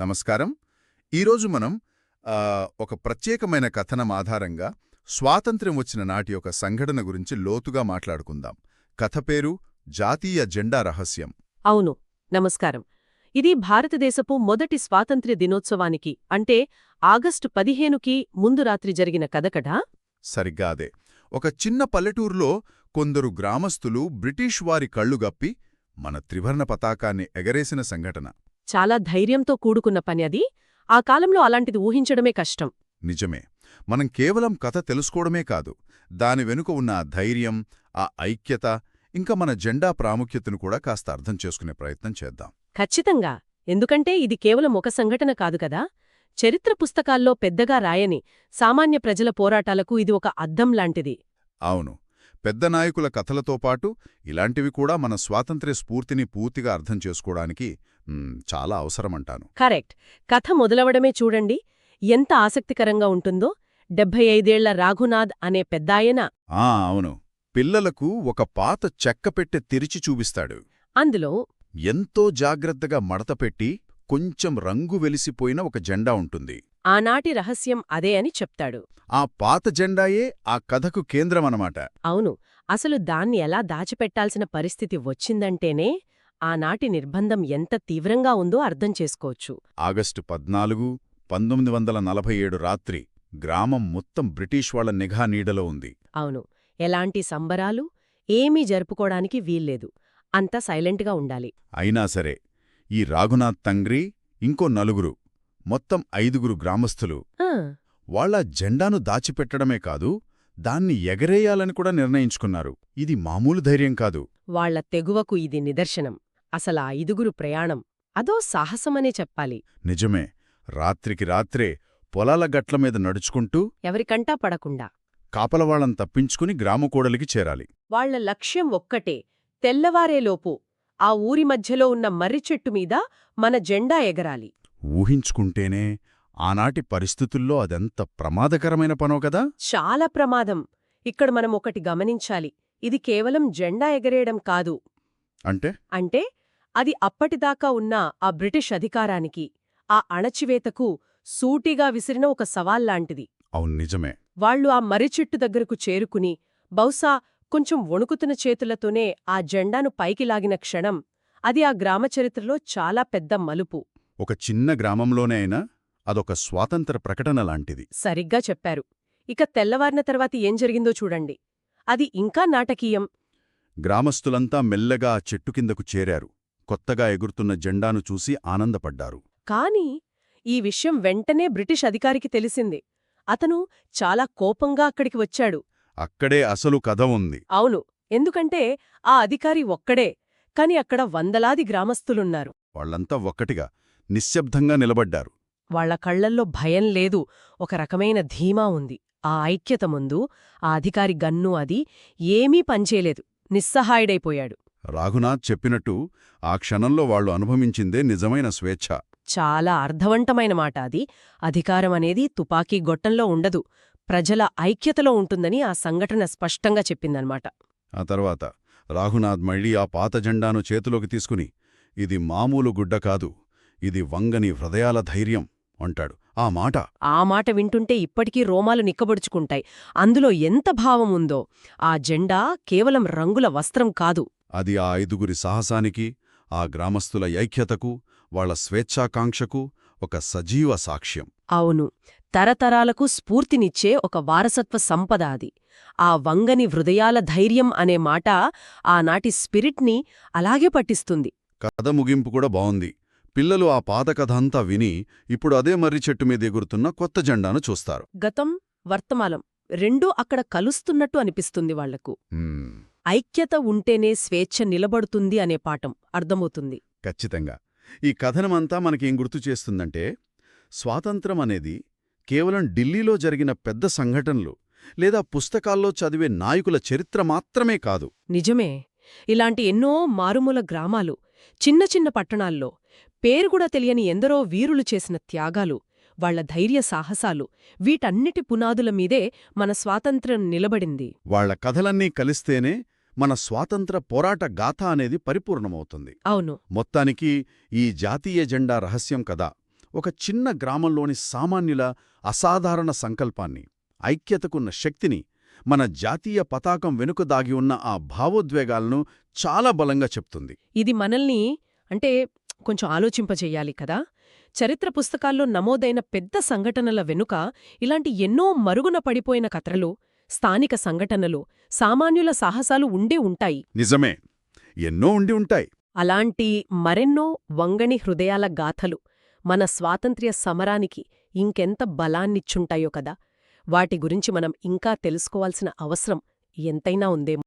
నమస్కారం. ఈరోజు మనం ఒక ప్రత్యేకమైన కథనం ఆధారంగా స్వాతంత్ర్యం వచ్చిన నాటి ఒక సంఘటన గురించి లోతుగా మాట్లాడుకుందాం. కథ పేరు జాతీయ జెండా రహస్యం. అవును. నమస్కారం. ఇది భారతదేశపు మొదటి స్వాతంత్ర్య దినోత్సవానికి అంటే ఆగస్టు పదిహేనుకి ముందు రాత్రి జరిగిన కథకట సరిగ్గా అదే. ఒక చిన్న పల్లెటూరులో కొందరు గ్రామస్తులు బ్రిటిష్ వారి కళ్ళుగప్పి మన త్రివర్ణ పతాకాన్ని ఎగరేసిన సంఘటన. చాలా ధైర్యంతో కూడుకున్న పని అది. ఆ కాలంలో అలాంటిది ఊహించడమే కష్టం. నిజమే. మనం కేవలం కథ తెలుసుకోవడమే కాదు దాని వెనుక ఉన్న ఆ ధైర్యం ఆ ఐక్యత ఇంకా మన జెండా ప్రాముఖ్యతను కూడా కాస్త అర్థం చేసుకునే ప్రయత్నం చేద్దాం. ఖచ్చితంగా. ఎందుకంటే ఇది కేవలం ఒక సంఘటన కాదు కదా. చరిత్ర పుస్తకాల్లో పెద్దగా రాయని సామాన్య ప్రజల పోరాటాలకు ఇది ఒక అద్దం లాంటిది. అవును. పెద్ద నాయకుల కథలతో పాటు ఇలాంటివి కూడా మన స్వాతంత్ర్య స్ఫూర్తిని పూర్తిగా అర్థం చేసుకోవడానికి చాలా అవసరమంటాను. కరెక్ట్. కథ మొదలవడమే చూడండి. ఎంత ఆసక్తికరంగా ఉంటుందో. డెబ్భై ఐదేళ్ళ రాఘునాథ్ అనే పెద్దాయన. ఆ అవును. పిల్లలకు ఒక పాత చెక్కపెట్టె తెరిచి చూపిస్తాడు. అందులో ఎంతో జాగ్రత్తగా మడతపెట్టి కొంచెం రంగు వెలిసిపోయిన ఒక జెండా ఉంటుంది. ఆనాటి రహస్యం అదే అని చెప్తాడు. ఆ పాత జెండాయే ఆ కథకు కేంద్రమనమాట. అవును అసలు దాన్ని ఎలా దాచిపెట్టాల్సిన పరిస్థితి వచ్చిందంటేనే ఆనాటి నిర్బంధం ఎంత తీవ్రంగా ఉందో అర్థం చేసుకోవచ్చు. ఆగస్టు పద్నాలుగు పంతొమ్మిది వందల నలభై ఏడు రాత్రి గ్రామం మొత్తం బ్రిటిష్ వాళ్ళ నిఘా నీడలో ఉంది. అవును ఎలాంటి సంబరాలు ఏమీ జరుపుకోడానికి వీల్లేదు. అంతా సైలెంట్గా ఉండాలి. అయినా సరే ఈ రాఘునాథ్ తంగ్రి ఇంకో నలుగురు మొత్తం ఐదుగురు గ్రామస్థులు. వాళ్ళ జెండాను దాచిపెట్టడమే కాదు దాన్ని ఎగరేయాలని కూడా నిర్ణయించుకున్నారు. ఇది మామూలు ధైర్యం కాదు. వాళ్ళ తెగువకు ఇది నిదర్శనం. అసలా ఐదుగురు ప్రయాణం అదో సాహసమనే చెప్పాలి. నిజమే. రాత్రికి రాత్రే పొలాల గట్ల మీద నడుచుకుంటూ ఎవరికంటా పడకుండా. కాపలవాళ్ళను తప్పించుకుని గ్రామకూడలికి చేరాలి. వాళ్ళ లక్ష్యం ఒక్కటే తెల్లవారేలోపు ఆ ఊరి మధ్యలో ఉన్న మర్రి చెట్టు మీద మన జెండా ఎగరాలి. ఊహించుకుంటేనే ఆనాటి పరిస్థితుల్లో అదెంత ప్రమాదకరమైన పనో కదా? చాలా ప్రమాదం. ఇక్కడ మనం ఒకటి గమనించాలి. ఇది కేవలం జెండా ఎగరేయడం కాదు. అంటే? అంటే అది అప్పటిదాకా ఉన్న ఆ బ్రిటిష్ అధికారానికి ఆ అణచివేతకు సూటిగా విసిరిన ఒక సవాల్లాంటిది. అవును నిజమే. వాళ్ళు ఆ మర్రిచెట్టు దగ్గరకు చేరుకుని బహుశా కొంచెం వణుకుతున్న చేతులతోనే ఆ జెండాను పైకి లాగిన క్షణం అది ఆ గ్రామ చరిత్రలో చాలా పెద్ద మలుపు. ఒక చిన్న గ్రామంలోనే అయినా అదొక స్వాతంత్ర ప్రకటన లాంటిది. సరిగ్గా చెప్పారు. ఇక తెల్లవారిన తర్వాత ఏం జరిగిందో చూడండి. అది ఇంకా నాటకీయం. గ్రామస్తులంతా మెల్లగా ఆ చెట్టు కిందకు చేరారు. కొత్తగా ఎగురుతున్న జెండాను చూసి ఆనందపడ్డారు. కాని ఈ విషయం వెంటనే బ్రిటిష్ అధికారికి తెలిసింది. అతను చాలా కోపంగా అక్కడికి వచ్చాడు. అక్కడే అసలు కథ ఉంది. అవును. ఎందుకంటే ఆ అధికారి ఒక్కడే. కాని అక్కడ వందలాది గ్రామస్తులున్నారు. వాళ్ళంతా ఒక్కటిగా. నిశ్శబ్దంగా నిలబడ్డారు. వాళ్ళ కళ్ళల్లో భయం లేదు. ఒక రకమైన ధీమా ఉంది. ఆ ఐక్యత ముందు ఆ అధికారి గన్ను అది ఏమీ పనిచేయలేదు. నిస్సహాయుడైపోయాడు. రాఘునాథ్ చెప్పినట్టు ఆ క్షణంలో వాళ్ళు అనుభవించిందే నిజమైన స్వేచ్ఛ. చాలా అర్థవంతమైన మాట అది. అధికారం అనేది తుపాకీ గొట్టంలో ఉండదు. ప్రజల ఐక్యతలో ఉంటుందని ఆ సంఘటన స్పష్టంగా చెప్పిందన్నమాట ఆ తర్వాత రాఘునాథ్ మళ్ళీ ఆ పాత జెండాను చేతిలోకి తీసుకుని ఇది మామూలు గుడ్డ కాదు. ఇది వంగని హృదయాల ధైర్యం అంటాడు. ఆ మాట ఆ మాట వింటుంటే ఇప్పటికీ రోమాలు నిక్కబొడుచుకుంటాయి. అందులో ఎంత భావం ఉందో. ఆ జెండా కేవలం రంగుల వస్త్రం కాదు. అది ఆ ఐదుగురి సాహసానికి ఆ గ్రామస్తుల ఐక్యతకు వాళ్ళ స్వేచ్ఛాకాంక్షకు ఒక సజీవ సాక్ష్యం. అవును. తరతరాలకు స్ఫూర్తినిచ్చే ఒక వారసత్వ సంపద అది. ఆ వంగని హృదయాల ధైర్యం అనే మాట ఆనాటి స్పిరిట్ని అలాగే పట్టిస్తుంది. కథ ముగింపు కూడా బావుంది. పిల్లలు ఆ పాత కథ అంతా విని ఇప్పుడు అదే మర్రి చెట్టు మీద ఎగురుతున్న కొత్త జెండాను చూస్తారు. గతం వర్తమానం రెండూ అక్కడ కలుస్తున్నట్టు అనిపిస్తుంది వాళ్ళకు. ఐక్యత ఉంటేనే స్వేచ్ఛ నిలబడుతుంది అనే పాఠం అర్థమవుతుంది. ఖచ్చితంగా. ఈ కథనమంతా మనకేం గుర్తు చేస్తుందంటే స్వాతంత్రం అనేది కేవలం ఢిల్లీలో జరిగిన పెద్ద సంఘటనలు లేదా పుస్తకాల్లో చదివే నాయకుల చరిత్ర మాత్రమే కాదు. నిజమే. ఇలాంటి ఎన్నో మారుమూల గ్రామాలు చిన్న చిన్న పట్టణాల్లో పేరు కూడా తెలియని ఎందరో వీరులు చేసిన త్యాగాలు వాళ్ళ ధైర్య సాహసాలు వీటన్నిటి పునాదుల మీదే మన స్వాతంత్ర్యం నిలబడింది. వాళ్ళ కథలన్నీ కలిస్తేనే మన స్వాతంత్ర పోరాట గాథ అనేది పరిపూర్ణమవుతుంది. అవును. మొత్తానికి ఈ జాతీయ జెండా రహస్యం కథ ఒక చిన్న గ్రామంలోని సామాన్యుల అసాధారణ సంకల్పాన్ని ఐక్యతకున్న శక్తిని మన జాతీయ పతాకం వెనుక దాగి ఉన్న ఆ భావోద్వేగాలను చాలా బలంగా చెప్తుంది. ఇది మనల్ని అంటే కొంచెం ఆలోచింపజేయాలి కదా. చరిత్ర పుస్తకాల్లో నమోదైన పెద్ద సంఘటనల వెనుక ఇలాంటి ఎన్నో మరుగున పడిపోయిన కథలు స్థానిక సంఘటనలు సామాన్యుల సాహసాలు ఉండే ఉంటాయి. నిజమే. ఎన్నో ఉండి ఉంటాయి. అలాంటి మరెన్నో వంగని హృదయాల గాథలు మన స్వాతంత్ర్య సమరానికి ఇంకెంత బలాన్నిచ్చుంటాయో కదా. వాటి గురించి మనం ఇంకా తెలుసుకోవాల్సిన అవసరం ఎంతైనా ఉందేమో.